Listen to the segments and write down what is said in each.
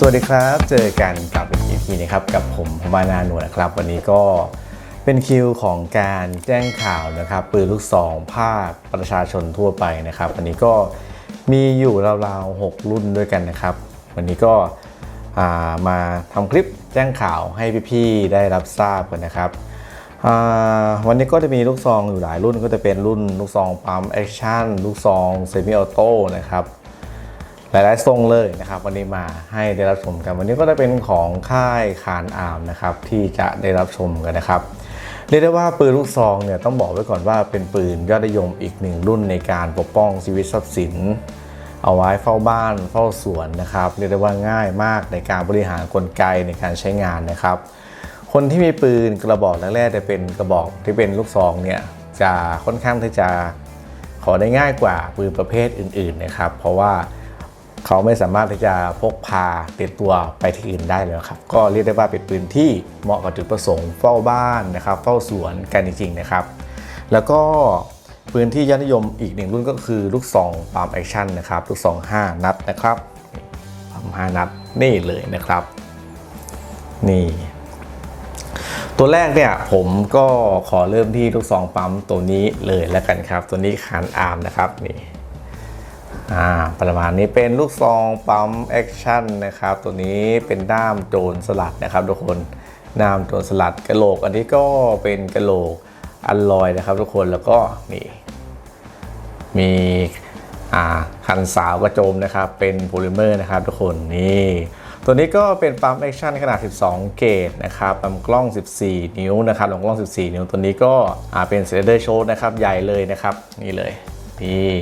สวัสดีครับ เจอกันกับอีก EP นะครับกับผมผมานาหนวนะครับ วันนี้ก็เป็นคิวของการแจ้งข่าวนะครับ ปืนลูกซองภาคประชาชนทั่วไปนะครับ วันนี้ก็มีอยู่ราวๆ6รุ่นด้วยกันนะครับ วันนี้ก็ามาทำคลิปแจ้งข่าวให้พี่ๆได้รับทราบกันนะครับวันนี้ก็จะมีลูกซองอยู่หลายรุ่นก็จะเป็นรุ่นลูกซองปั๊มแอคชั่นลูกซองเซมิออโต้นะครับ หลายๆทรงเลยนะครับ วันนี้มาให้ได้รับชมกัน วันนี้ก็จะเป็นของค่ายคานอาร์มนะครับที่จะได้รับชมกันนะครับเรียกได้ว่าปืนลูกซองเนี่ยต้องบอกไว้ก่อนว่าเป็นปืนยอดนิยมอีกหนึ่งรุ่นในการปกป้องชีวิตทรัพย์สิน เอาไว้เฝ้าบ้านเฝ้าสวนนะครับเรียกได้ว่าง่ายมากในการบริหารกลไกในการใช้งานนะครับ คนที่มีปืนกระบอกแรกๆจะเป็นกระบอกที่เป็นลูกซองเนี่ยจะค่อนข้างที่จะขอได้ง่ายกว่าปืนประเภทอื่นๆนะครับ เพราะว่า เขาไม่สามารถที่จะพกพาติดตัวไปที่อื่นได้เลยครับ ก็เรียกได้ว่าเป็นปืนที่เหมาะกับจุดประสงค์เฝ้าบ้านนะครับ เฝ้าสวนกันจริงๆนะครับ แล้วก็ปืนที่ยอดนิยมอีกหนึ่งรุ่นก็คือลูกซองปามแอคชั่นนะครับลูกซอง 5 นัดนะครับปาม5นัดนี่เลยนะครับ นี่ ตัวแรกเนี่ยผมก็ขอเริ่มที่ลูกซองปั๊มตัวนี้เลยแล้วกันครับ ตัวนี้คานอาร์มนะครับนี่ อ่าประมาณนี้เป็นลูกซองปั๊มแอคชั่นนะครับ ตัวนี้เป็นด้ามโจรสลัดนะครับทุกคนด้ามโจรสลัดกระโหลก อันนี้ก็เป็นกระโหลกอัลลอยนะครับทุกคนแล้วก็นี่มีอ่าคันสาวกระโจมนะครับเป็นโพลิเมอร์นะครับทุกคนนี่ตัวนี้ก็เป็นปั๊มแอคชั่นขนาด 12 เกจนะครับลำกล้อง 14 นิ้วนะครับลำกล้อง 14 นิ้วตัวนี้ก็อ่าเป็นเซเลอร์โชว์นะครับใหญ่เลยนะครับนี่เลยนี่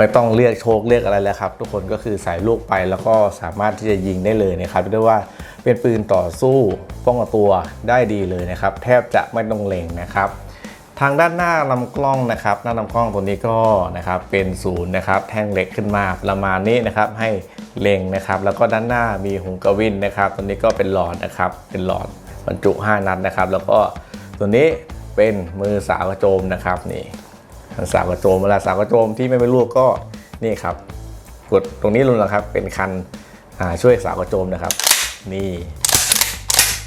ไม่ต้องเรียกโชคเรียกอะไรแล้วครับ ทุกคนก็คือใส่ลูกไปแล้วก็สามารถที่จะยิงได้เลยนะครับเรียกได้ว่าเป็นปืนต่อสู้ป้องกันตัวได้ดีเลยนะครับ แทบจะไม่ต้องเล็งนะครับทางด้านหน้าลำกล้องนะครับ หน้าลำกล้องตัวนี้ก็นะครับเป็นศูนย์นะครับแท่งเหล็กขึ้นมาประมาณนี้นะครับให้เล็งนะครับ แล้วก็ด้านหน้ามีหุงกระวินนะครับตัวนี้ก็เป็นหลอดนะครับเป็นหลอดบรรจุ 5 นัดนะครับ แล้วก็ตัวนี้เป็นมือสาวกระโจมนะครับนี่ สาวกระโจมเวลาสาวกระโจมที่ไม่เป็นลูกก็นี่ครับ กดตรงนี้ลงนะครับ เป็นคันช่วยสาวกระโจมนะครับ นี่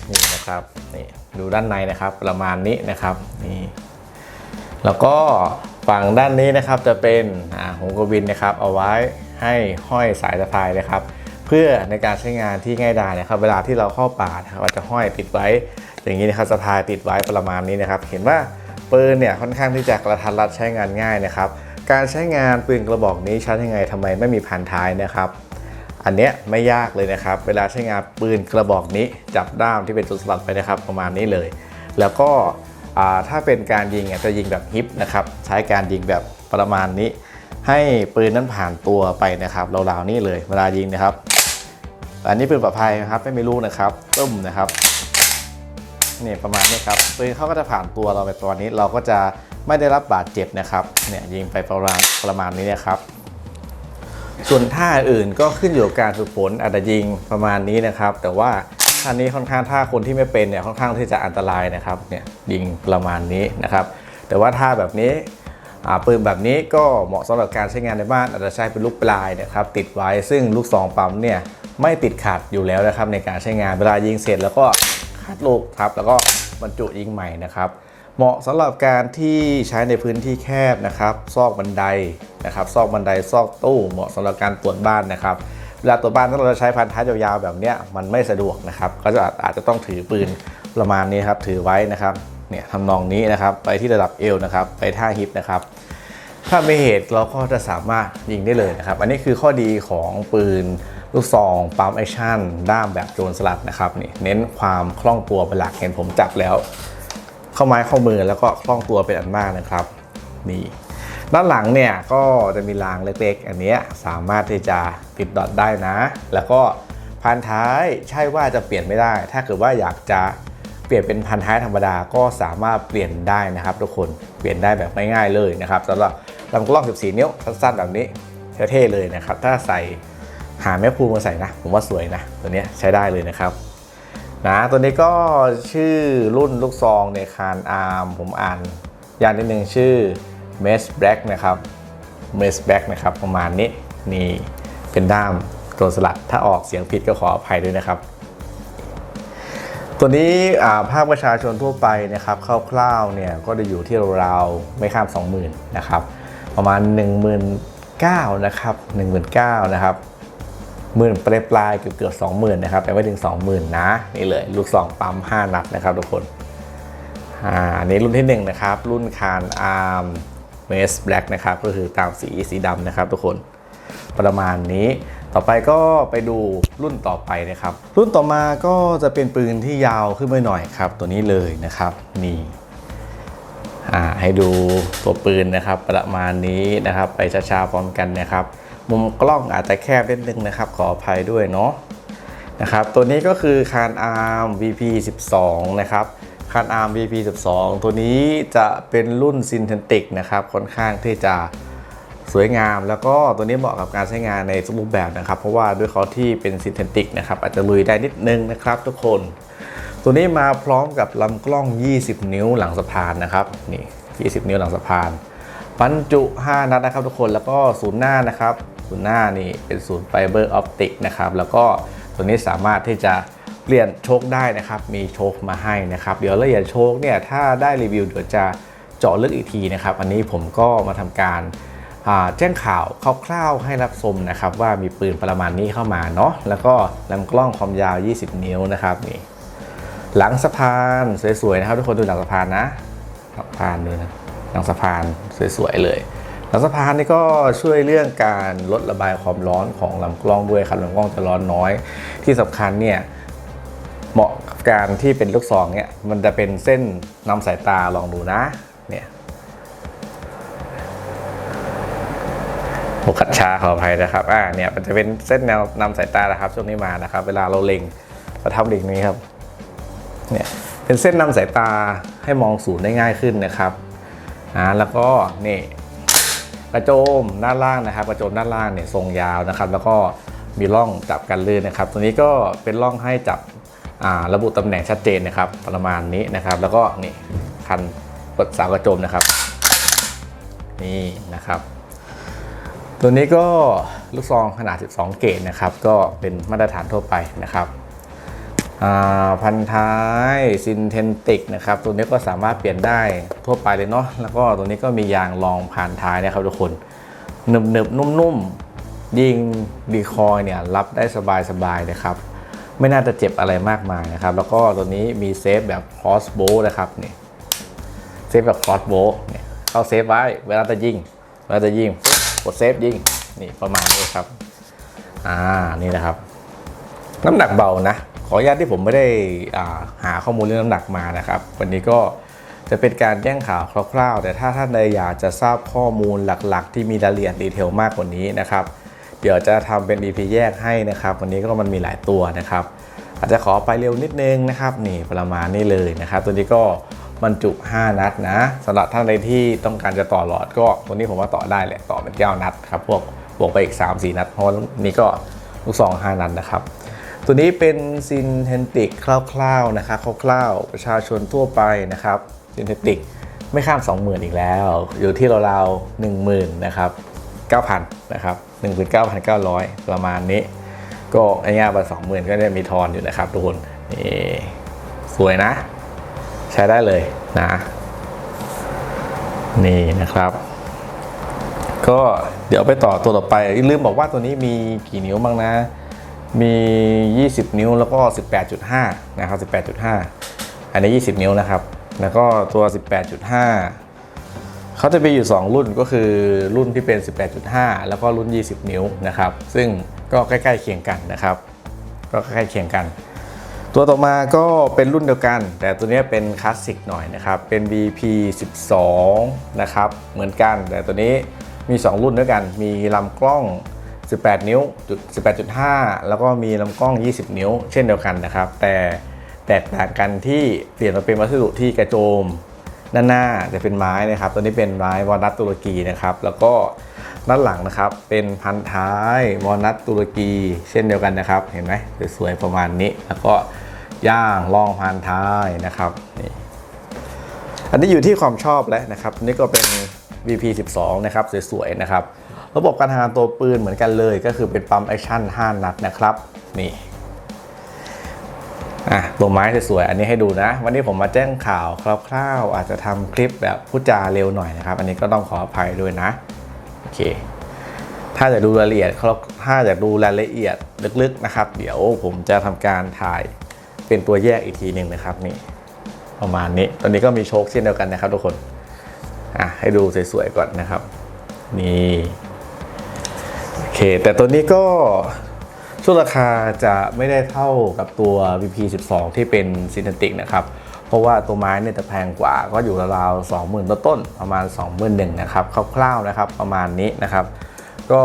นี่นะครับนี่ดูด้านในนะครับประมาณนี้นะครับนี่แล้วก็ฝั่งด้านนี้นะครับจะเป็นหงกบินนะครับ เอาไว้ให้ห้อยสายสะพายนะครับ เพื่อในการใช้งานที่ง่ายดายนะครับ เวลาที่เราเข้าป่านะครับเราจะห้อยติดไว้ อย่างนี้นะครับสะพายติดไว้ประมาณนี้นะครับ เห็นว่า ปืนเนี่ยค่อนข้างที่จะกระทัดรัดใช้งานง่ายนะครับ การใช้งานปืนกระบอกนี้ใช้ยังไงทำไมไม่มีพันท้ายนะครับ อันเนี้ยไม่ยากเลยนะครับ เวลาใช้งานปืนกระบอกนี้จับด้ามที่เป็นจุดสลัดไปนะครับประมาณนี้เลย แล้วก็ถ้าเป็นการยิงอะจะยิงแบบฮิปนะครับใช้การยิงแบบประมาณนี้ ให้ปืนนั้นผ่านตัวไปนะครับราวๆนี่เลยเวลายิงนะครับ อันนี้ปืนปลอดภัยนะครับไม่มีลูกนะครับตุ้มนะครับ นี่ประมาณนี้ครับปืนเขาก็จะผ่านตัวเราไปตัวนี้เราก็จะไม่ได้รับบาดเจ็บนะครับเนี่ยยิงไปประมาณประมาณนี้นะครับ ส่วนท่าอื่นก็ขึ้นอยู่กับการฝึกฝนอาจจะยิงประมาณนี้นะครับ แต่ว่าท่านี้ค่อนข้างท่าคนที่ไม่เป็นเนี่ยค่อนข้างที่จะอันตรายนะครับเนี่ยยิงประมาณนี้นะครับ แต่ว่าท่าแบบนี้ปืนแบบนี้ก็เหมาะสำหรับการใช้งานในบ้านอาจจะใช้เป็นลูกปลายนะครับติดไว้ซึ่งลูกซองปั๊มเนี่ยไม่ติดขัดอยู่แล้วนะครับในการใช้งานเวลายิงเสร็จแล้วก็ ลูกครับ แล้วก็บรรจุยิงใหม่นะครับ เหมาะสำหรับการที่ใช้ในพื้นที่แคบนะครับซอกบันไดนะครับ ซอกบันไดซอกตู้เหมาะสำหรับการตรวจบ้านนะครับเวลาตรวจบ้านถ้าเราจะใช้พันท้ายยาวๆแบบเนี้ยมันไม่สะดวกนะครับ ก็จะอาจจะต้องถือปืนประมาณนี้ครับถือไว้นะครับเนี่ยทำนองนี้นะครับไปที่ระดับเอวนะครับไปท่าฮิปนะครับถ้าไม่เหตุเราก็จะสามารถยิงได้เลยนะครับ อันนี้คือข้อดีของปืน ลูกซองปั๊มแอคชั่นด้ามแบบโจรสลัดนะครับนี่เน้นความคล่องตัวเป็นหลักเห็นผมจับแล้ว เข้าไม้เข้ามือแล้วก็คล่องตัวเป็นอันมากนะครับนี่ด้านหลังเนี่ยก็จะมีรางเล็กๆ อันนี้สามารถที่จะติดดอทได้นะ แล้วก็พันท้ายใช่ว่าจะเปลี่ยนไม่ได้ ถ้าเกิดว่าอยากจะเปลี่ยนเป็นพันท้ายธรรมดาก็สามารถเปลี่ยนได้นะครับ ทุกคนเปลี่ยนได้แบบง่ายๆเลยนะครับสำหรับลำกล้อง 14 นิ้วสั้นๆแบบนี้เท่ๆเลยนะครับ ถ้าใส่ หาแม่ภูมิมาใส่นะ ผมว่าสวยนะ ตัวนี้ใช้ได้เลยนะครับนะตัวนี้ก็ชื่อรุ่นลูกซองในคานอาร์มผมอ่านอย่างนิดนึงชื่อ m e s Black นะครับ m e s Black นะครับประมาณนี้นี่เป็นด้ามจนสลัดถ้าออกเสียงผิดก็ขออภัยด้วยนะครับ ตัวนี้ภาคประชาชนทั่วไปนะครับคร่าวๆเนี่ยก็จะอยู่ที่ราวๆไม่ข้าม 20,000 นะครับ ประมาณ 19,000นะครับ19,000นะครับ หมื่นปลายปลายเกือบเกือบสองหมื่นนะครับแต่ไม่ถึง20,000นะนี่เลยลูกซองปั๊ม5นัดนะครับทุกคนอ่าอันนี้รุ่นที่1นะครับ รุ่นคานอาร์มเมสแบล็กนะครับก็คือตามสีสีดำนะครับทุกคนประมาณนี้ต่อไปก็ไปดูรุ่นต่อไปนะครับ รุ่นต่อมาก็จะเป็นปืนที่ยาวขึ้นไปหน่อยครับ ตัวนี้เลยนะครับนี่อ่าให้ดูตัวปืนนะครับประมาณนี้นะครับ ไปช้าๆพร้อมกันนะครับ มุมกล้องอาจจะแคบนิดนึงนะครับ ขออภัยด้วยเนาะนะครับ ตัวนี้ก็คือคานอาร์ม VP 12นะครับคานอาร์ม VP 12ตัวนี้จะเป็นรุ่นซินเทนติกนะครับค่อนข้างที่จะสวยงาม แล้วก็ตัวนี้เหมาะกับการใช้งานในทุกรูปแบบนะครับ เพราะว่าด้วยเขาที่เป็นซินเทนติกนะครับ อาจจะลุยได้นิดนึงนะครับ ทุกคน ตัวนี้มาพร้อมกับลำกล้อง 20 นิ้วหลังสะพานนะครับนี่ 20 นิ้วหลังสะพานบรรจุ 5 นัดนะครับทุกคนแล้วก็ศูนย์หน้านะครับ ศูนย์หน้านี่เป็นศูนย์ไฟเบอร์ออปติกนะครับแล้วก็ตัวนี้สามารถที่จะเปลี่ยนโชคได้นะครับ มีโชคมาให้นะครับ เดี๋ยวละเอียดโชคเนี่ยถ้าได้รีวิวเดี๋ยวจะเจาะลึกอีกทีนะครับ อันนี้ผมก็มาทำการแจ้งข่าวคร่าวๆให้รับชมนะครับ ว่ามีปืนประมาณนี้เข้ามาเนาะแล้วก็ลำกล้องความยาว 20 นิ้วนะครับนี่หลังสะพานสวยๆนะครับ ทุกคนดูหลังสะพานนะสะพานดูนะหลังสะพานสวยๆเลย หลังสะพานนี่ก็ช่วยเรื่องการลดระบายความร้อนของลำกล้องด้วยครับลำกล้องจะร้อนน้อย ที่สำคัญเนี่ยเหมาะกับการที่เป็นลูกซองเนี่ยมันจะเป็นเส้นนำสายตาลองดูนะเนี่ยโอกัดชาขออภัยนะครับอ่าเนี่ยมันจะเป็นเส้นแนวนำสายตานะครับช่วงนี้มานะครับ เวลาเราเล็งเราทำเล็งนี้ครับเนี่ยเป็นเส้นนำสายตาให้มองศูนย์ได้ง่ายขึ้นนะครับอ่าแล้วก็นี่ กระโจมด้านล่างนะครับ กระโจมด้านล่างเนี่ยทรงยาวนะครับ แล้วก็มีร่องจับกันลื่นนะครับ ตัวนี้ก็เป็นร่องให้จับระบุตำแหน่งชัดเจนนะครับ ประมาณนี้นะครับ แล้วก็นี่คันกดสาวกระโจมนะครับ นี่นะครับ ตัวนี้ก็ลูกซองขนาด 12 เกจนะครับ ก็เป็นมาตรฐานทั่วไปนะครับ พันท้ายซินเทนติกนะครับ ตัวนี้ก็สามารถเปลี่ยนได้ทั่วไปเลยเนาะแล้วก็ตัวนี้ก็มียางรองผ่านท้ายนะครับทุกคนหนึบหนึบนุ่มๆ ยิงดีคอยเนี่ยรับได้สบายๆนะครับ ไม่น่าจะเจ็บอะไรมากมายนะครับ แล้วก็ตัวนี้มีเซฟแบบคอสโบนะครับนี่เซฟแบบคอสโบเนี่ยเข้าเซฟไว้เวลาจะยิงเวลาจะยิงกดเซฟยิงนี่ประมาณนี้ครับอ่านี่นะครับ น้ำหนักเบานะ ออนุญาตที่ผมไม่ได้หาข้อมูลเรื่องน้ำหนักมานะครับ วันนี้ก็จะเป็นการแจ้งข่าวคร่าวๆ แต่ถ้าท่านใดอยากจะทราบข้อมูลหลักๆ ที่มีรายละเอียดดีเทลมากกว่านี้นะครับ เดี๋ยวจะทำเป็น EP แยกให้นะครับ วันนี้ก็มันมีหลายตัวนะครับ อาจจะขอไปเร็วนิดนึงนะครับนี่ประมาณนี้เลยนะครับ ตัวนี้ก็บรรจุ 5 นัดนะสำหรับท่านใดที่ต้องการจะต่อหลอดก็ตัวนี้ผมว่าต่อได้แหละต่อเป็น9นัดครับพวกบวกไปอีก 3-4 นัดเพราะนี่ก็ลูกซอง5นัดนะครับ ตัวนี้เป็นซินเทนติกคร่าวๆนะครับคร่าวๆประชาชนทั่วไปนะครับซินเทนติกไม่ข้าม 20,000 อีกแล้ว อยู่ที่ราวๆ10,000นะครับ9,000นะครับ19,900 ประมาณนี้ ก็ง่ายๆไป20,000 ก็จะมีทอนอยู่นะครับทุกคนนี่สวยนะ ใช้ได้เลยนะ นี่นะครับก็เดี๋ยวไปต่อตัวต่อไปลืมบอกว่าตัวนี้มีกี่นิ้วบ้างนะ มี 20 นิ้วแล้วก็ 18.5 นะครับ 18.5 อันนี้ 20 นิ้วนะครับ แล้วก็ตัว 18.5 เขาจะมีอยู่ 2 รุ่นก็คือรุ่นที่เป็น 18.5 แล้วก็รุ่น 20 นิ้วนะครับ ซึ่งก็ใกล้ๆเคียงกันนะครับ ก็ใกล้ๆเคียงกัน ตัวต่อมาก็เป็นรุ่นเดียวกัน แต่ตัวนี้เป็นคลาสสิกหน่อยนะครับ เป็น BP 12 นะครับ เหมือนกัน แต่ตัวนี้มี 2 รุ่นด้วยกัน มีลำกล้อง 18 นิ้วจุด18.5 แล้วก็มีลำกล้อง 20 นิ้ว เช่นเดียวกันนะครับ แต่แตกต่างกันที่เปลี่ยนมาเป็นวัสดุที่กระโจมด้านหน้าจะเป็นไม้นะครับ ตัวนี้เป็นไม้วอลนัทตุรกีนะครับ แล้วก็ด้านหลังนะครับ เป็นพันท้ายวอลนัทตุรกี เช่นเดียวกันนะครับ เห็นไหมสวยๆประมาณนี้ แล้วก็ย่างรองพันท้ายนะครับนี่อันนี้อยู่ที่ความชอบแล้วนะครับ นี่ก็เป็น VP 12 นะครับสวยๆนะครับ ระบบการทำงานตัวปืนเหมือนกันเลย ก็คือเป็นปั๊มแอคชั่น 5 นัดนะครับ นี่อะตัวไม้สวยๆอันนี้ให้ดูนะ วันนี้ผมมาแจ้งข่าวคร่าวๆ อาจจะทำคลิปแบบพูดจาเร็วหน่อยนะครับ อันนี้ก็ต้องขออภัยด้วยนะ โอเค ถ้าจะดูรายละเอียดครับถ้าจะดูรายละเอียดลึกๆนะครับ เดี๋ยวผมจะทำการถ่ายเป็นตัวแยกอีกทีหนึ่งนะครับนี่ประมาณนี้ตอนนี้ก็มีโชคเช่นเดียวกันนะครับทุกคนอะให้ดูสวยๆก่อนนะครับ นี่ แต่ตัวนี้ก็ช่วงราคาจะไม่ได้เท่ากับตัว VP12 ที่เป็นซินเทติกนะครับ เพราะว่าตัวไม้เนี่ยจะแพงกว่าก็อยู่ราวๆ20,000 ต้นๆประมาณ 21,000นะครับคร่าวๆนะครับประมาณนี้นะครับ ก็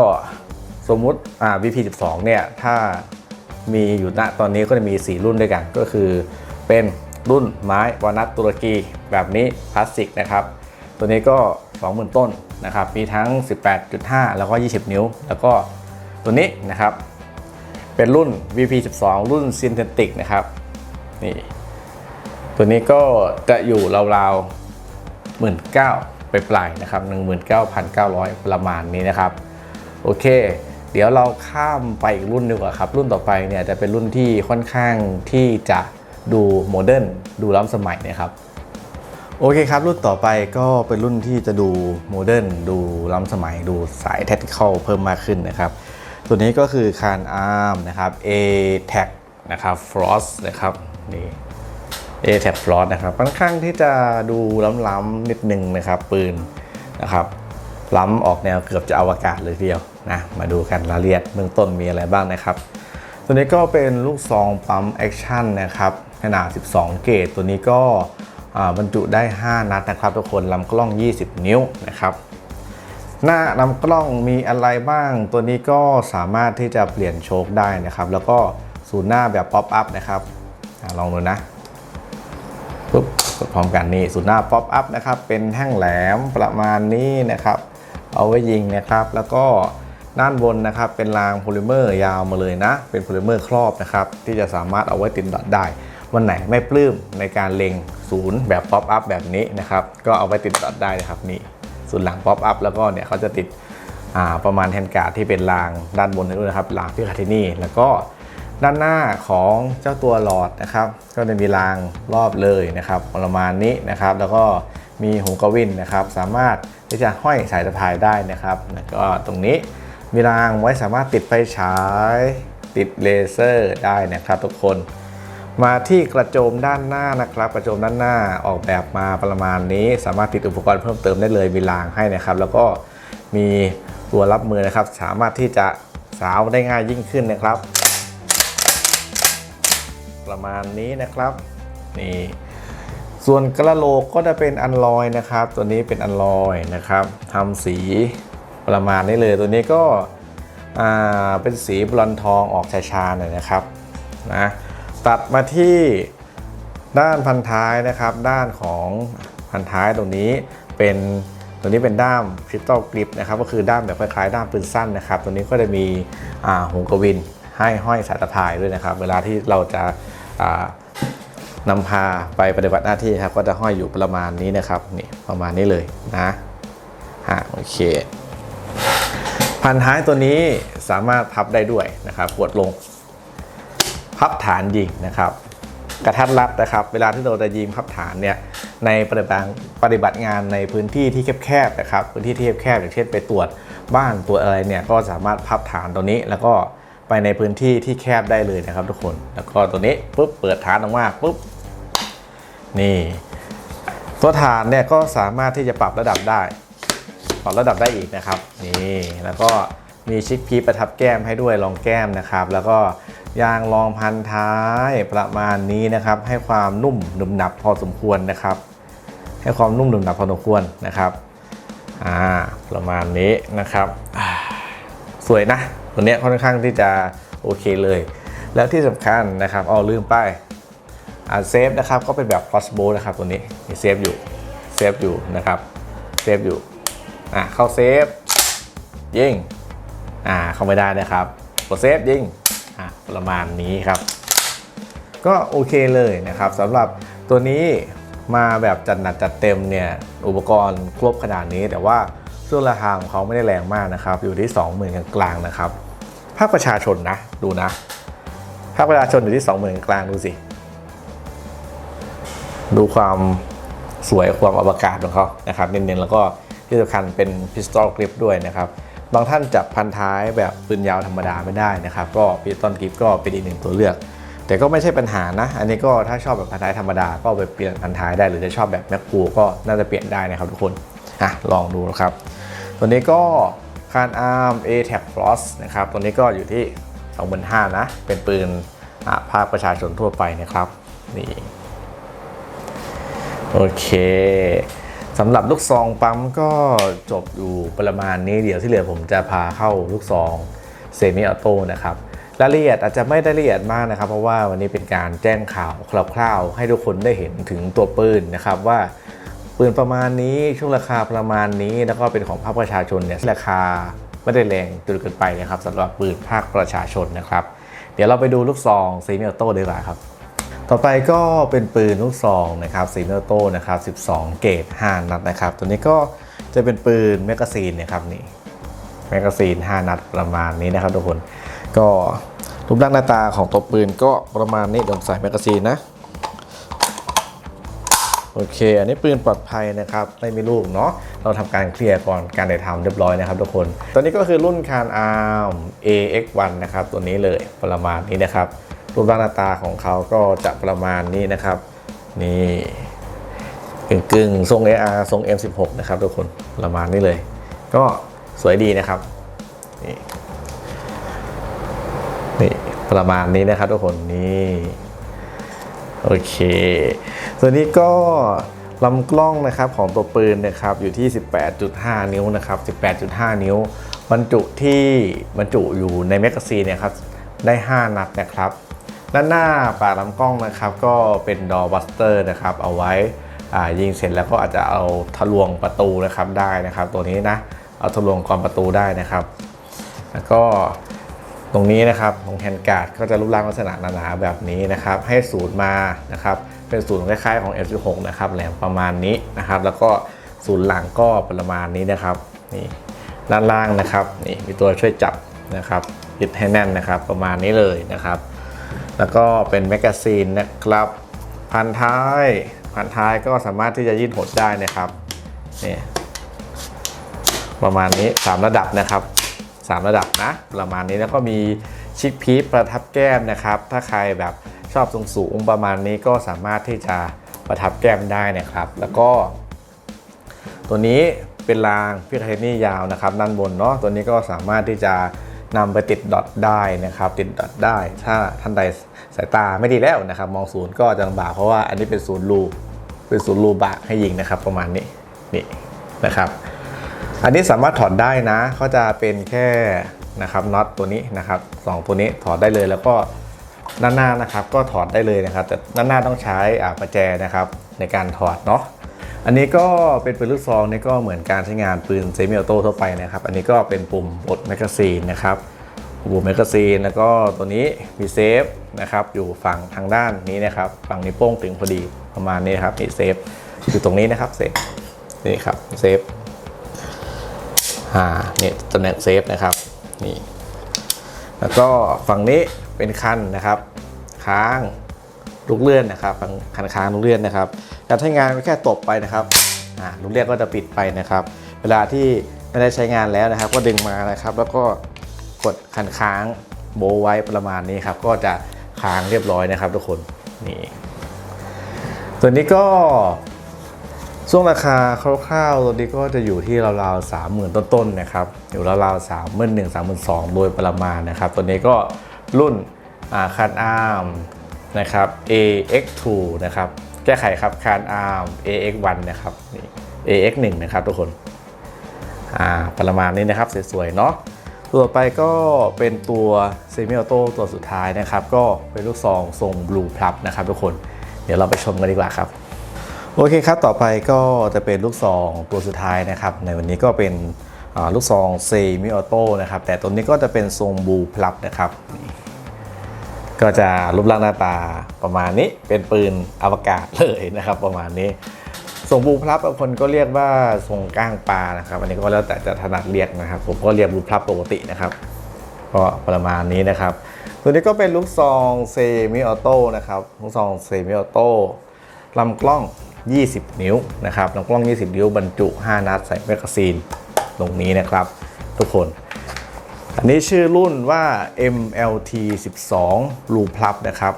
สมมุติอ่า VP12 เนี่ยถ้ามีอยู่ณตอนนี้ก็จะมี 4 รุ่นด้วยกัน ก็คือเป็นรุ่นไม้วานัทตุรกีแบบนี้พลาสติกนะครับ ตัวนี้ก็ 20,000 ต้น นะครับมีทั้ง 18.5 แล้วก็ 20 นิ้ว แล้วก็ตัวนี้นะครับ เป็นรุ่น VP12 รุ่น Synthetic นะครับนี่ตัวนี้ก็จะอยู่ราวๆ 19,000 ไปปลายนะครับ 19,900 ประมาณนี้นะครับ โอเค เดี๋ยวเราข้ามไปอีกรุ่นดีกว่าครับ รุ่นต่อไปเนี่ยจะเป็นรุ่นที่ค่อนข้างที่จะดูโมเดิร์นดูล้ำสมัยนะครับ โอเคครับ รุ่นต่อไปก็เป็นรุ่นที่จะดูโมเดิร์นดูล้ำสมัยดูสายเทคนิคเพิ่มมากขึ้นนะครับ ตัวนี้ก็คือคานอาร์มนะครับ a t a c นะครับ Frost นะครับนี่ a t a c Frost นะครับค่อนข้างที่จะดูล้ำๆนิดนึงนะครับปืนนะครับล้ำออกแนวเกือบจะอวกาศเลยทีเดียวนะมาดูกันรายละเอียดเบื้องต้นมีอะไรบ้างนะครับ ตัวนี้ก็เป็นลูกซองปั๊มแอคชั่นนะครับขนาด 12 เกตตัวนี้ก็ บรรจุได้ 5 นัดนะครับทุกคนลำกล้อง 20 นิ้วนะครับ หน้าลำกล้องมีอะไรบ้าง ตัวนี้ก็สามารถที่จะเปลี่ยนโชคได้นะครับ แล้วก็ศูนหน้าแบบป๊อปอัพนะครับอลองดูนะปุ๊บกดพร้อมกันนี่ศูนหน้าป๊อปอัพนะครับเป็นแท่งแหลมประมาณนี้นะครับ เอาไว้ยิงนะครับ แล้วก็ด้านบนนะครับเป็นรางโพลิเมอร์ยาวมาเลยนะ เป็นโพลิเมอร์ครอบนะครับ ที่จะสามารถเอาไว้ติดดอทได้ วันไหนไม่ปลื้มในการเล็งศูนย์แบบป๊อปอัพแบบนี้นะครับ ก็เอาไว้ติดดอทได้นะครับนี่ศูนย์หลังป๊อปอัพแล้วก็เนี่ยเขาจะติดประมาณแทนการ์ดที่เป็นรางด้านบนนี้นะครับรางที่คาเทนี่แล้วก็ด้านหน้าของเจ้าตัวหลอดนะครับ ก็จะมีรางรอบเลยนะครับประมาณนี้นะครับ แล้วก็มีหูกวินนะครับ สามารถที่จะห้อยสายสะพายได้นะครับแล้วก็ตรงนี้มีรางไว้สามารถติดไฟฉาย ติดเลเซอร์ได้นะครับ ทุกคน มาที่กระโจมด้านหน้านะครับ กระโจมด้านหน้าออกแบบมาประมาณนี้ สามารถติดอุปกรณ์เพิ่มเติมได้เลยมีรางให้นะครับ แล้วก็มีตัวรับมือนะครับ สามารถที่จะสาวได้ง่ายยิ่งขึ้นนะครับ ประมาณนี้นะครับนี่ส่วนกระโหลกก็จะเป็นอันลอยนะครับ ตัวนี้เป็นอันลอยนะครับทำสีประมาณนี้เลยตัวนี้ก็เป็นสีบลอนทองออกชาๆหน่อยนะครับนะ ตัดมาที่ด้านพันท้ายนะครับ ด้านของพันท้ายตรงนี้เป็นตัวนี้เป็นด้ามคริสตัลกริปนะครับก็คือด้ามแบบคล้ายๆด้ามปืนสั้นนะครับ ตัวนี้ก็จะมีหูกวินให้ห้อยสายตะพายด้วยนะครับ เวลาที่เราจะานำพาไปปฏิบัติหน้าที่ครับก็จะห้อยอยู่ประมาณนี้นะครับนี่ประมาณนี้เลยนะฮะโอเคพันท้ายตัวนี้สามารถพับได้ด้วยนะครับกดลง พับฐานยิงนะครับ กระทัดรัดนะครับ เวลาที่เราจะยิงพับฐานเนี่ยในปฏิบัติปฏิบัติงานในพื้นที่ที่แคบๆนะครับพื้นที่ที่แคบๆอย่างเช่นไปตรวจบ้านตรวจอะไรเนี่ยก็สามารถพับฐานตัวนี้แล้วก็ไปในพื้นที่ที่แคบได้เลยนะครับ ทุกคนแล้วก็ตัวนี้ปุ๊บเปิดฐานออกมาปุ๊บนี่ตัวฐานเนี่ยก็สามารถที่จะปรับระดับได้ปรับระดับได้อีกนะครับนี่แล้วก็มีชิคพีประทับแก้มให้ด้วยรองแก้มนะครับ แล้วก็ ยางรองพันท้ายประมาณนี้นะครับ ให้ความนุ่มหนึบหนับพอสมควรนะครับ ให้ความนุ่มหนึบหนับพอสมควรนะครับอ่าประมาณนี้นะครับสวยนะตัวเนี้ยค่อนข้างที่จะโอเคเลย แล้วที่สำคัญนะครับอ๋อลืมไปอ่าเซฟนะครับก็เป็นแบบ crossbow นะครับตัวนี้มีเซฟอยู่เซฟอยู่นะครับเซฟอยู่อะเข้าเซฟยิงอ่าเข้าไม่ได้นะครับกดเซฟยิง อะประมาณนี้ครับ ก็โอเคเลยนะครับสำหรับตัวนี้มาแบบจัดหนักจัดเต็มเนี่ยอุปกรณ์ครบขนาดนี้ แต่ว่าซึ่งราคาของเขาไม่ได้แรงมากนะครับ อยู่ที่ 20,000กลางๆนะครับภาคประชาชนนะดูนะภาคประชาชนอยู่ที่ 20,000กลางดูสิ ดูความสวยความอวกาศของเขานะครับเน้นๆแล้วก็ที่สำคัญเป็นพิสตอลกริปด้วยนะครับ บางท่านจับพันท้ายแบบปืนยาวธรรมดาไม่ได้นะครับ ก็พิสตอลกริปก็เป็นอีกหนึ่งตัวเลือก แต่ก็ไม่ใช่ปัญหานะ อันนี้ก็ถ้าชอบแบบพันท้ายธรรมดาก็ไปเปลี่ยนพันท้ายได้ หรือจะชอบแบบแม็กปูก็น่าจะเปลี่ยนได้นะครับทุกคนอะลองดูนะครับ ตัวนี้ก็คานอาร์ม a t a c Frost นะครับตัวนี้ก็อยู่ที่25,000นะ เป็นปืนภาคประชาชนทั่วไปนะครับนี่โอเค สำหรับลูกซองปั๊มก็จบอยู่ประมาณนี้เดี๋ยวที่เหลือผมจะพาเข้าลูกซองเซมิออโต้นะครับรายละเอียดอาจจะไม่ได้ละเอียดมากนะครับ เพราะว่าวันนี้เป็นการแจ้งข่าวคร่าวๆ ให้ทุกคนได้เห็นถึงตัวปืนนะครับว่าปืนประมาณนี้ช่วงราคาประมาณนี้แล้วก็เป็นของภาคประชาชนเนี่ยราคาไม่ได้แรงจนเกินไปนะครับสำหรับปืนภาคประชาชนนะครับ เดี๋ยวเราไปดูลูกซองเซมิออโต้ดีกว่าครับ ต่อไปก็เป็นปืนลูกซองนะครับซีเนอร์โต้นะครับ 12 เกรด5นัดนะครับ ตัวนี้ก็จะเป็นปืนแมกกาซีนนะครับนี่แมกกาซีน 5 นัดประมาณนี้นะครับทุกคน ก็รูปร่างหน้าตาของตัวปืนก็ประมาณนี้เดี๋ยวใส่แมกกาซีนนะโอเค อันนี้ปืนปลอดภัยนะครับ ไม่มีลูกเนาะ เราทำการเคลียร์ก่อนการได้ทำเรียบร้อยนะครับทุกคนตัวนี้ก็คือรุ่นคานอาร์ม AX1 นะครับ ตัวนี้เลยประมาณนี้นะครับ รูปร่างหน้าตาของเขาก็จะประมาณนี้นะครับ นี่กึ่งกึ่งๆทรง AR ทรง M16 นะครับทุกคนประมาณนี้เลย ก็สวยดีนะครับ นี่นี่ประมาณนี้นะครับทุกคนนี่โอเค ตัวนี้ก็ลำกล้องนะครับของตัวปืนนะครับอยู่ที่ 18.5 นิ้วนะครับ 18.5 นิ้ว บรรจุที่บรรจุอยู่ในแมกกาซีนเนี่ยครับได้ 5 นัดนะครับ ด้านหน้าปากลำกล้องนะครับก็เป็นดอบัสเตอร์นะครับเอาไว้ยิงเสร็จแล้วก็อาจจะเอาทะลวงประตูนะครับได้นะครับ ตัวนี้นะเอาทะลวงกรอนประตูได้นะครับ แล้วก็ตรงนี้นะครับตรงแฮนด์การ์ดก็จะรูปร่างลักษณะหนาๆแบบนี้นะครับ ให้ศูนย์มานะครับเป็นศูนย์คล้ายๆของ F16 นะครับแหลมประมาณนี้นะครับ แล้วก็ศูนย์หลังก็ประมาณนี้นะครับนี่ด้านล่างนะครับนี่มีตัวช่วยจับนะครับยึดให้แน่นนะครับ ประมาณนี้เลยนะครับ แล้วก็เป็นแมกกาซีนนะครับ พันท้ายพันท้ายก็สามารถที่จะยืดหดได้นะครับนี่ประมาณนี้ 3 ระดับนะครับ 3 ระดับนะ ประมาณนี้แล้วก็มีชิคพีประทับแก้มนะครับ ถ้าใครแบบชอบสูงสูงประมาณนี้ก็สามารถที่จะประทับแก้มได้นะครับ แล้วก็ ตัวนี้เป็นรางพิคเทนี่ยาวนะครับ ด้านบนเนาะตัวนี้ก็สามารถที่จะ นำไปติดดอทได้นะครับติดดอทได้ ถ้าท่านใดสายตาไม่ดีแล้วนะครับ มองศูนย์ก็จะลำบากเพราะว่าอันนี้เป็นศูนย์รูเป็นศูนย์รูบะให้ยิงนะครับ ประมาณนี้นี่นะครับ อันนี้สามารถถอดได้นะเขาจะเป็นแค่นะครับน็อตตัวนี้นะครับสองตัวนี้ถอดได้เลยแล้วก็ด้านหน้านะครับก็ถอดได้เลยนะครับ แต่ด้านหน้าต้องใช้อ่าประแจนะครับในการถอดเนาะ อันนี้ก็เป็นปืนลูกซองนี่ก็เหมือนการใช้งานปืนเซมิออโต้ทั่วไปนะครับ อันนี้ก็เป็นปุ่มปลดแมกกาซีนนะครับปุ่มแมกกาซีนแล้วก็ตัวนี้มีเซฟนะครับอยู่ฝั่งทางด้านนี้นะครับฝั่งนี้วโป้งถึงพอดีประมาณนี้ครับนี่เซฟอยู่ตรงนี้นะครับเซฟนี่ครับเซฟอ่าเนี่ยตำแหน่งเซฟนะครับนี่แล้วก็ฝั่งนี้เป็นคันนะครับ ค้างลูกเลื่อนนะครับฝั่งคันค้างลูกเลื่อนนะครับ การใช้งานก็แค่ตบไปนะครับลูกเลื่อนก็จะปิดไปนะครับ เวลาที่ไม่ได้ใช้งานแล้วนะครับ ก็ดึงมานะครับ แล้วก็กดคันค้างโบไว้ประมาณนี้ครับ ก็จะค้างเรียบร้อยนะครับ ทุกคนนี่ตัวนี้ก็ช่วงราคาคร่าวๆตัวนี้ก็จะอยู่ที่ราวๆสามหมื่นต้นๆนะครับอยู่ราวๆสามหมื่นหนึ่งสามหมื่นสองโดยประมาณนะครับ ตัวนี้ก็รุ่นคันอาร์มนะครับ AX2 นะครับ แก้ไขครับคานอาร์ม AX1 นะครับนี่ AX1 นะครับทุกคนอ่าประมาณนี้นะครับสวยๆเนาะตัวไปก็เป็นตัวเซมิออโต้ตัวสุดท้ายนะครับ ก็เป็นลูกซองทรงบลูพลับนะครับทุกคนเดี๋ยวเราไปชมกันดีกว่าครับ โอเคครับ ต่อไปก็จะเป็นลูกซองตัวสุดท้ายนะครับ ในวันนี้ก็เป็นลูกซองเซมิออโต้นะครับ แต่ตัวนี้ก็จะเป็นทรงบลูพลับนะครับ ก็จะรูปร่างหน้าตาประมาณนี้เป็นปืนอวกาศเลยนะครับประมาณนี้ทรงบูพลับบางคนก็เรียกว่าทรงก้างปลานะครับอันนี้ก็แล้วแต่จะถนัดเรียกนะครับ ผมก็เรียกบูพลับปกตินะครับก็ประมาณนี้นะครับ ตัวนี้ก็เป็นลูกซองเซมิออโต้นะครับลูกซองเซมิออโต้ลำกล้อง 20 นิ้วนะครับลำกล้อง 20 นิ้วบรรจุ 5 นัดใส่แมกกาซีนตรงนี้นะครับ ทุกคน อันนี้ชื่อรุ่นว่า MLT 12 Blue Plus นะครับ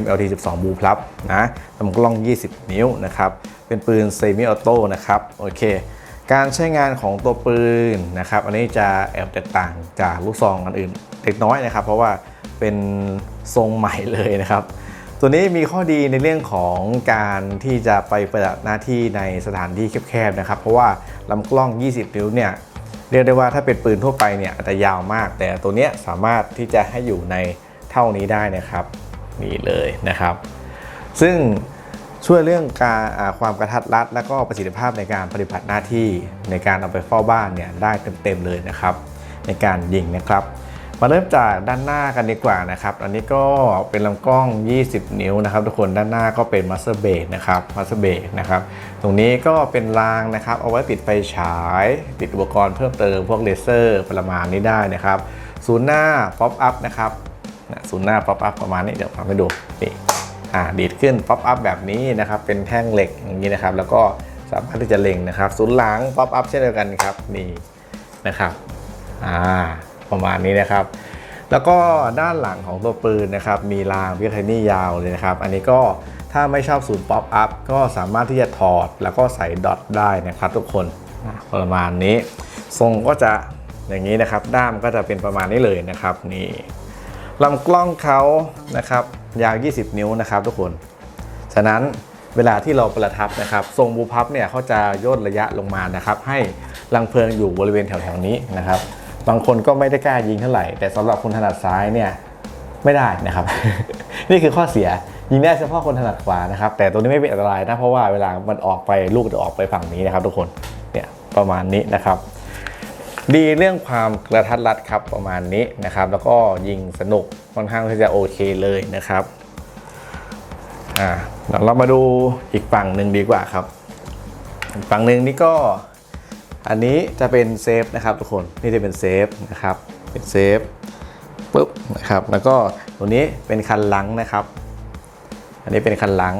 MLT 12 Blue Plus นะลำกล้อง 20 นิ้วนะครับ เป็นปืนเซมิออโต้นะครับ โอเค การใช้งานของตัวปืนนะครับ อันนี้จะแอบแตกต่างจากลูกซองอันอื่นเล็กน้อยนะครับ เพราะว่าเป็นทรงใหม่เลยนะครับ ตัวนี้มีข้อดีในเรื่องของการที่จะไปปฏิบัติหน้าที่ในสถานที่แคบๆนะครับ เพราะว่าลำกล้อง 20 นิ้วเนี่ย เรียกได้ว่าถ้าเป็นปืนทั่วไปเนี่ยอาจจะยาวมาก แต่ตัวเนี้ยสามารถที่จะให้อยู่ในเท่านี้ได้นะครับนี่เลยนะครับ ซึ่งช่วยเรื่องการความกระทัดรัด และก็ประสิทธิภาพในการปฏิบัติหน้าที่ในการเอาไปเฝ้าบ้านเนี่ยได้เต็มๆเลยนะครับ ในการยิงนะครับ มาเริ่มจากด้านหน้ากันดีกว่านะครับ อันนี้ก็เป็นลำกล้อง 20 นิ้วนะครับ ทุกคนด้านหน้าก็เป็นมาสเตอร์เบดนะครับมาสเตอร์เบดนะครับ ตรงนี้ก็เป็นรางนะครับ เอาไว้ติดไฟฉาย ติดอุปกรณ์เพิ่มเติมพวกเลเซอร์ประมาณนี้ได้นะครับศูนย์หน้าป๊อปอัพนะครับศูนย์หน้าป๊อปอัพประมาณนี้เดี๋ยวทำให้ดูนี่อ่าดีดขึ้นป๊อปอัพแบบนี้นะครับ เป็นแท่งเหล็กอย่างนี้นะครับ แล้วก็สามารถที่จะเล็งนะครับ ศูนย์หลังป๊อปอัพเช่นเดียวกันครับนี่นะครับอ่า ประมาณนี้นะครับ แล้วก็ด้านหลังของตัวปืนนะครับมีรางวิทนี่ยาวเลยนะครับ อันนี้ก็ถ้าไม่ชอบศูนย์ป๊อปอัพก็สามารถที่จะถอดแล้วก็ใส่ดอทได้นะครับทุกคนประมาณนี้ทรงก็จะอย่างนี้นะครับ ด้ามก็จะเป็นประมาณนี้เลยนะครับนี่ลำกล้องเขานะครับยาว 20 นิ้วนะครับ ทุกคน ฉะนั้นเวลาที่เราประทับนะครับ ทรงบูพับเนี่ยเขาจะย่นระยะลงมานะครับ ให้รังเพลิงอยู่บริเวณแถวๆนี้นะครับ บางคนก็ไม่ได้กล้ายิงเท่าไหร่ แต่สำหรับคนถนัดซ้ายเนี่ยไม่ได้นะครับ นี่คือข้อเสียยิงได้เฉพาะคนถนัดขวานะครับ แต่ตัวนี้ไม่เป็นอันตรายนะเพราะว่าเวลามันออกไปลูกจะออกไปฝั่งนี้นะครับ ทุกคนเนี่ยประมาณนี้นะครับ ดีเรื่องความกระทัดรัดครับประมาณนี้นะครับ แล้วก็ยิงสนุกค่อนข้างที่จะโอเคเลยนะครับอ่าเดี๋ยวเรามาดูอีกฝั่งหนึ่งดีกว่าครับ ฝั่งหนึ่งนี่ก็ อันนี้จะเป็นเซฟนะครับทุกคนนี่จะเป็นเซฟนะครับเป็นเซฟปุ๊บนะครับแล้วก็ตัวนี้เป็นคันหลังนะครับ อันนี้เป็นคันหลัง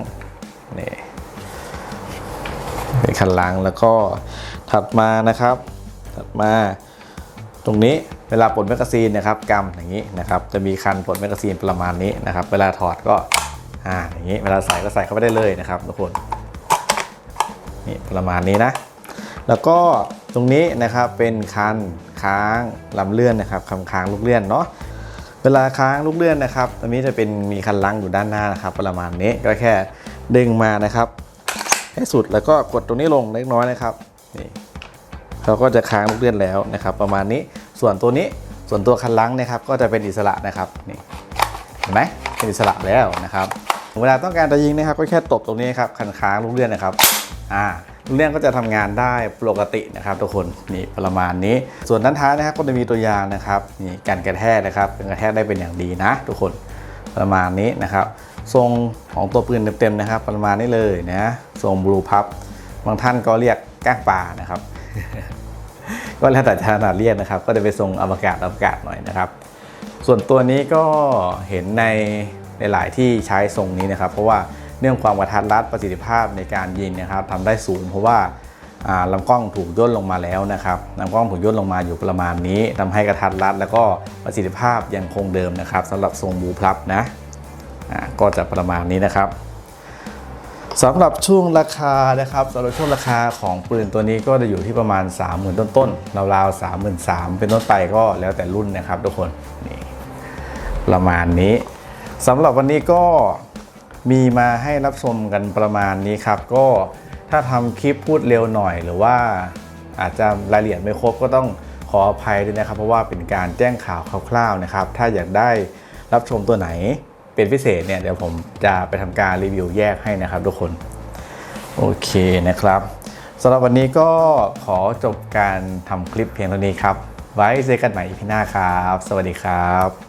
นี่เป็นคันหลังแล้วก็ถัดมานะครับ ถัดมาตรงนี้เวลาปลดแมกกาซีนนะครับกำอย่างนี้นะครับจะมีคันปลดแมกกาซีนประมาณนี้นะครับ เวลาถอดก็อ่าอย่างนี้เวลาใส่ก็ใส่เข้าไปได้เลยนะครับทุกคนนี่ประมาณนี้นะ แล้วก็ ตรงนี้นะครับเป็นคันค้างลำเลื่อนนะครับคำค้างลูกเลื่อนเนาะเวลาค้างลูกเลื่อนนะครับตรงนี้จะเป็นมีคันลังอยู่ด้านหน้านะครับ ประมาณนี้ก็แค่ดึงมานะครับให้สุดแล้วก็กดตรงนี้ลงเล็กน้อยนะครับนี่เขาก็จะค้างลูกเลื่อนแล้วนะครับ ประมาณนี้ส่วนตัวนี้ส่วนตัวคันลังนะครับ ก็จะเป็นอิสระนะครับนี่เห็นไหมเป็นอิสระแล้วนะครับ เวลาต้องการจะยิงนะครับ ก็แค่ตบตรงนี้ครับคันค้างลูกเลื่อนนะครับอ่า เลื่อนก็จะทำงานได้ปกตินะครับ ทุกคนนี่ประมาณนี้ ส่วนด้านท้ายนะครับก็จะมีตัวอยางนะครับนี่การกระแทกนะครับกรกระแทกได้เป็นอย่างดีนะ ทุกคนประมาณนี้นะครับทรงของตัวปืนเต็มๆนะครับ ประมาณนี้เลยนะทรงบลูพับบางท่านก็เรียกก้างปลานะครับ ก็แล้วแต่ถนัดเรียกนะครับ ก็จะไปทรงอวกาศอวกาศหน่อยนะครับ ส่วนตัวนี้ก็เห็นในในหลายที่ใช้ทรงนี้นะครับ เพราะว่า เรื่องความกระทัดรัดประสิทธิภาพในการยิงนะครับทำได้สูง เพราะว่าลำกล้องถูกย่นลงมาแล้วนะครับลำกล้องถูกย่นลงมาอยู่ประมาณนี้ทำให้กระทัดรัด แล้วก็ประสิทธิภาพยังคงเดิมนะครับสำหรับทรงบูพลับนะก็จะประมาณนี้นะครับสำหรับช่วงราคานะครับสำหรับช่วงราคาของปืนตัวนี้ก็จะอยู่ที่ประมาณ 30,000 ต้นๆราวๆ33,000 เป็นต้นไปก็แล้วแต่รุ่นนะครับทุกคนนี่ประมาณนี้สำหรับวันนี้ก็ มีมาให้รับชมกันประมาณนี้ครับ ก็ถ้าทำคลิปพูดเร็วหน่อย หรือว่าอาจจะรายละเอียดไม่ครบก็ต้องขออภัยด้วยนะครับ เพราะว่าเป็นการแจ้งข่าวคร่าวๆนะครับ ถ้าอยากได้รับชมตัวไหนเป็นพิเศษเนี่ยเดี๋ยวผมจะไปทำการรีวิวแยกให้นะครับทุกคนโอเคนะครับสำหรับวันนี้ก็ขอจบการทำคลิปเพียงเท่านี้ครับ ไว้เจอกันใหม่อีพีหน้าครับ สวัสดีครับ